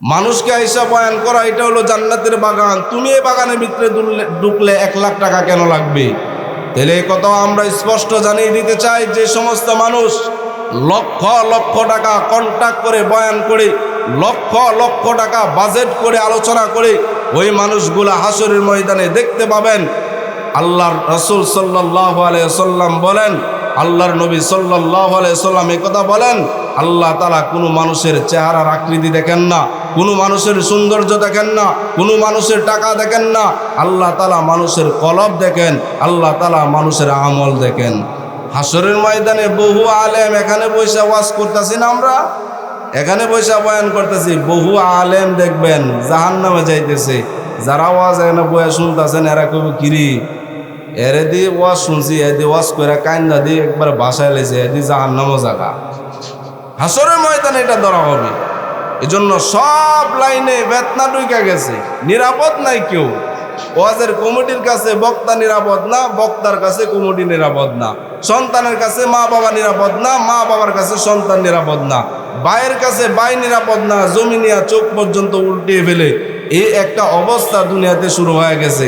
মানুষকে আইসা বয়ান করা, এটা হলো জান্নাতের বাগান। তুমি এই বাগানের ভিতরে ঢুকলে এক লাখ টাকা কেন লাগবে? তাহলে এই কথাও আমরা স্পষ্ট জানিয়ে দিতে চাই যে সমস্ত মানুষ লক্ষ লক্ষ টাকা কন্ট্যাক্ট করে, বয়ান করে, লক্ষ লক্ষ টাকা বাজেট করে আলোচনা করে ওই মানুষগুলা হাসরের ময়দানে দেখতে পাবেন। আল্লাহর রসুল সাল্লাহ আলিয়া সাল্লাম বলেন, আল্লাহর নবী সাল্লাহ আলিয়া সাল্লাম কথা বলেন আল্লাহ তালা কোনো মানুষের চেহারার আকৃতি দেখেন না, কোনো মানুষের সৌন্দর্য দেখেন না, কোনো মানুষের টাকা দেখেন না। আল্লাহ তালা মানুষের কলব দেখেন, আল্লাহ তালা মানুষের আমল দেখেন। হাসরের ময়দানে বহু আলেম এখানে বসে ওয়াজ করতেছি না আমরা? এখানে বসে বয়ান করতেছি, বহু আলেম দেখবেন জাহান নামে যাইতেছে। যারা ওয়াজ এখানে বয়ে শুনতেছেন, এরা কবি কিরি, এরে দিয়ে ওয়াজ শুনছি এদি ওয়াজ করে কান্দা দিয়ে একবার বাসায় লেছে এদি জাহান নামও জাগা হাসরের ময়দানে এটা ধরা হবে। এজন্য সব লাইনে বেতনা ঢুকে গেছে। নিরাপদ নাই কেউ। ওয়াজের কমিটির কাছে বক্তা নিরাপদ না, বক্তার কাছে কমিটি নিরাপদ না। সন্তানের কাছে মা বাবা নিরাপদ না মা বাবার কাছে সন্তান নিরাপদ না। ভাইয়ের কাছে বাই নিরাপদ না, জমি নিয়ে চোখ পর্যন্ত উল্টিয়ে ফেলে। এই একটা অবস্থা দুনিয়াতে শুরু হয়ে গেছে।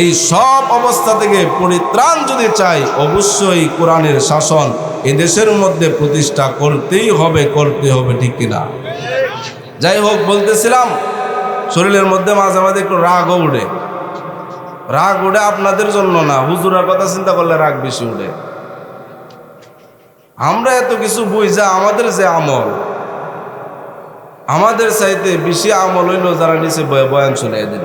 এই সব অবস্থা থেকে পরিত্রাণ যদি চাই, অবশ্যই কোরআনের শাসন এ দেশের মধ্যে প্রতিষ্ঠা করতেই হবে, করতে হবে, ঠিক কিনা? যাই হোক, বলতেছিলাম, শরীরের মধ্যে মাঝে মাঝে একটু রাগও উঠে রাগ উঠে আপনাদের জন্য না, হুজুরের কথা চিন্তা করলে রাগ বেশি উঠে আমরা এত কিছু বুঝা আমাদের যে আমল, আমাদের চাইতে বেশি আমল হইল যারা নিচে বয়- বয়ান শুনে এদের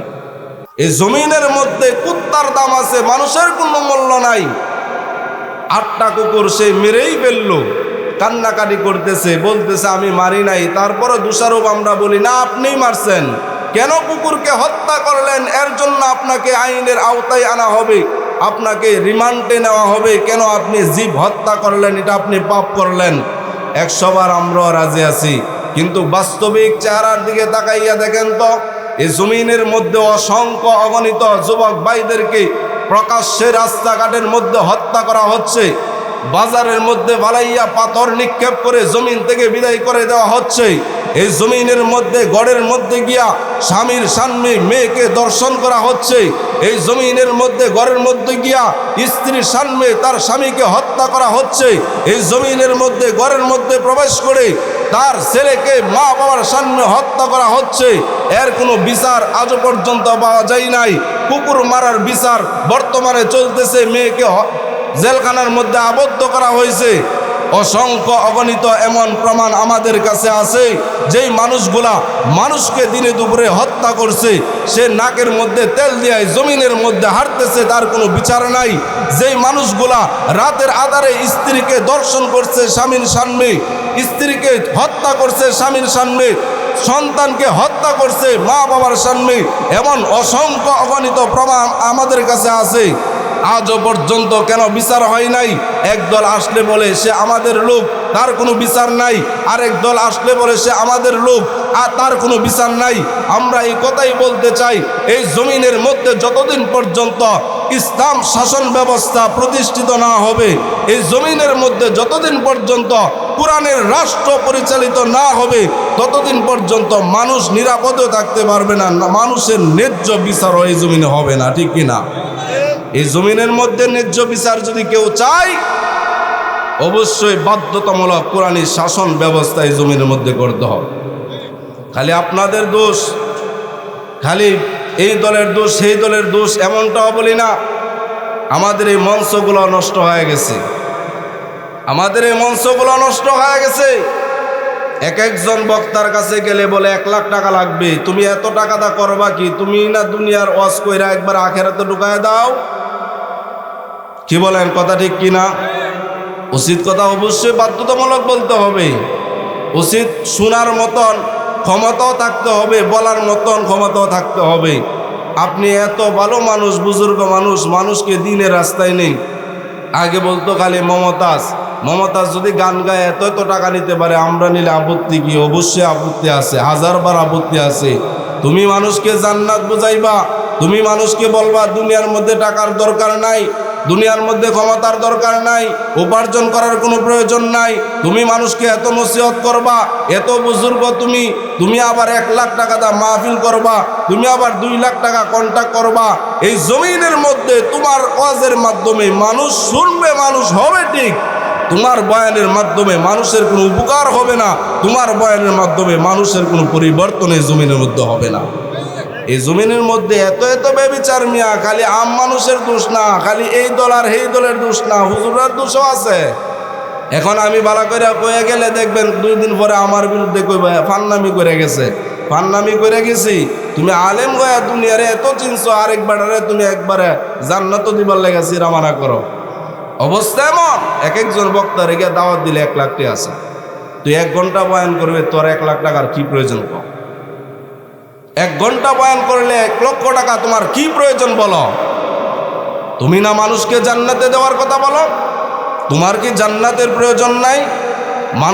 এই জমিনের মধ্যে কুত্তার দাম আছে, মানুষের কোনো মূল্য নাই। আটটা কুকুর সে মেরেই ফেলল, কান্নাকাটি করতেছে, বলতেছে, আমি মারি নাই। তারপরে দোষারোপ আমরা বলি, না, আপনিই মারছেন। কেন কুকুরকে হত্যা করলেন? এর জন্য আপনাকে আইনের আওতায় আনা হবে। আপনাকে রিমান্ডে নেওয়া হবে। কেন আপনি জীব হত্যা করলেন? এটা আপনি পাপ করলেন। একশোবার আমরাও রাজি আছি। কিন্তু বাস্তবিক চেহারার দিকে তাকাইয়া দেখেন তো এই জমিনের মধ্যে অসংখ্য অগণিত যুবক ভাইদেরকে প্রকাশ্যে রাস্তাঘাটের মধ্যে হত্যা করা হচ্ছে। বাজারের মধ্যে বালাইয়া পাথর নিক্ষেপ করে জমিন থেকে বিদায় করে দেওয়া হচ্ছে। এই জমিনের মধ্যে, গড়ের মধ্যে গিয়া স্বামীর সামনে মেয়েকে দর্শন করা হচ্ছে। এই জমিনের মধ্যে, গড়ের মধ্যে গিয়া স্ত্রীর সামনে তার স্বামীকে হত্যা করা হচ্ছে। এই জমিনের মধ্যে, গড়ের মধ্যে প্রবেশ করে তার ছেলেকে মা বাবার সামনে হত্যা করা হচ্ছে। এর কোনো বিচার আজও পর্যন্ত পাওয়া যায় নাই। কুকুর মারার বিচার বর্তমানে চলতেছে। মেয়েকে জেলখানার মধ্যে আবদ্ধ করা হয়েছে। অসংখ্য অগণিত এমন প্রমাণ আমাদের কাছে আছে, যেই মানুষগুলা মানুষকে দিনে দুপুরে হত্যা করছে, সে নাকের মধ্যে তেল দিয়ে জমিনের মধ্যে হাঁটতেছে, তার কোনো বিচার নাই। যেই মানুষগুলা রাতের আধারে স্ত্রীকে দর্শন করছে স্বামীর সামনে, স্ত্রীকে হত্যা করছে স্বামীর সামনে, সন্তানকে হত্যা করছে মা বাবার সামনে, এমন অসংখ্য অগণিত প্রমাণ আমাদের কাছে আছে। আজও পর্যন্ত কেন বিচার হয় নাই? একদল আসলে বলে, সে আমাদের লোক। তার কোনো বিচার নাই। আরেক দল আসলে বলে, সে আমাদের লোক। আর তার কোনো বিচার নাই। আমরা এই কথাই বলতে চাই, এই জমিনের মধ্যে যতদিন পর্যন্ত ইসলাম শাসন ব্যবস্থা প্রতিষ্ঠিত না হবে, এই জমিনের মধ্যে যতদিন পর্যন্ত কোরআনের রাষ্ট্র পরিচালিত না হবে, ততদিন পর্যন্ত মানুষ নিরাপদে থাকতে পারবে না। মানুষের ন্যায্য বিচারও এই জমিনে হবে না, ঠিক কিনা এই জমিনের মধ্যে ন্যায্য বিচার যদি কেউ চায়, অবশ্যই বাধ্যতামূলক কোরআনী শাসন ব্যবস্থা এই জমিনের মধ্যে করতে হবে। খালি আপনাদের দোষ, খালি এই দলের দোষ, সেই দলের দোষ এমনটাও বলি না, আমাদের এই মঞ্চগুলো নষ্ট হয়ে গেছে। আমাদের এই মঞ্চগুলো নষ্ট হয়ে গেছে। এক একজন বক্তার কাছে গেলে বলে, এক লাখ টাকা লাগবে। তুমি এত টাকা দা করবা কি? তুমি না দুনিয়ার ওয়াজ কইরা একবার আখেরাতে ঢুকায় দাও? কি বলেন, কথা ঠিক কি না? উচিত কথা অবশ্যই বাধ্যতামূলক বলতে হবে। উচিত শোনার মতন ক্ষমতাও থাকতে হবে, বলার মতন ক্ষমতাও থাকতে হবে। আপনি এত ভালো মানুষ, বুজুর্গ মানুষ, মানুষকে দিনের রাস্তায় নেই। আগে বলতো খালি মমতাজ মমতাজ যদি গান গায় এত এত টাকা নিতে পারে, আমরা নিলে আপত্তি কি? অবশ্যই আপত্তি আছে, হাজারবার আপত্তি আছে। তুমি মানুষকে জান্নাত বুঝাইবা, তুমি মানুষকে বলবা, দুনিয়ার মধ্যে টাকার দরকার নাই। দুনিয়ার মধ্যে ক্ষমতার দরকার নাই, উপার্জন করার কোনো প্রয়োজন নাই, তুমি মানুষকে এত নসিহত করবা, এত বুজুর্গ তুমি তুমি আবার এক লাখ টাকা দা মাহফিল করবা, তুমি আবার দুই লাখ টাকা কন্ট্যাক্ট করবা, এই জমিনের মধ্যে তোমার ওয়াজের মাধ্যমে মানুষ শুনবে, মানুষ হবে ঠিক, তোমার বয়ানের মাধ্যমে মানুষের কোনো উপকার হবে না, তোমার বয়ানের মাধ্যমে মানুষের কোনো পরিবর্তন এই জমিনের মধ্যে হবে না। এই জমিনের মধ্যে এত এত ব্যবিচার মিয়া, খালি আম মানুষের দোষ না, খালি এই দল আর এই দলের দোষ না, হুজুরের দোষও আছে। এখন আমি বালা করে কয়ে গেলে দেখবেন দুই দিন পরে আমার বিরুদ্ধে কইব ফান্নামি করে গেছে। ফান্নামি করে গেছি। তুমি আলেম গয়া দুনিয়ারে এত চিনছো, আরেকবারে তুমি একবারে জান্নাত দিবার লেগেছি রামানা করো। অবস্থা এমন এক একজন বক্তা রেগে দাওয়াত দিলে এক লাখ টাকা আছে। তুই এক ঘণ্টা বয়ান করবে, তোর এক লাখ টাকার কি প্রয়োজন কম এক ঘণ্টা বয়ান করলে এক লক্ষ টাকা তোমার কি প্রয়োজন বলো? তুমি না মানুষকে জান্নাতে দেওয়ার কথা বলো? তোমার কি জান্নাতের প্রয়োজন নাই? মানুষ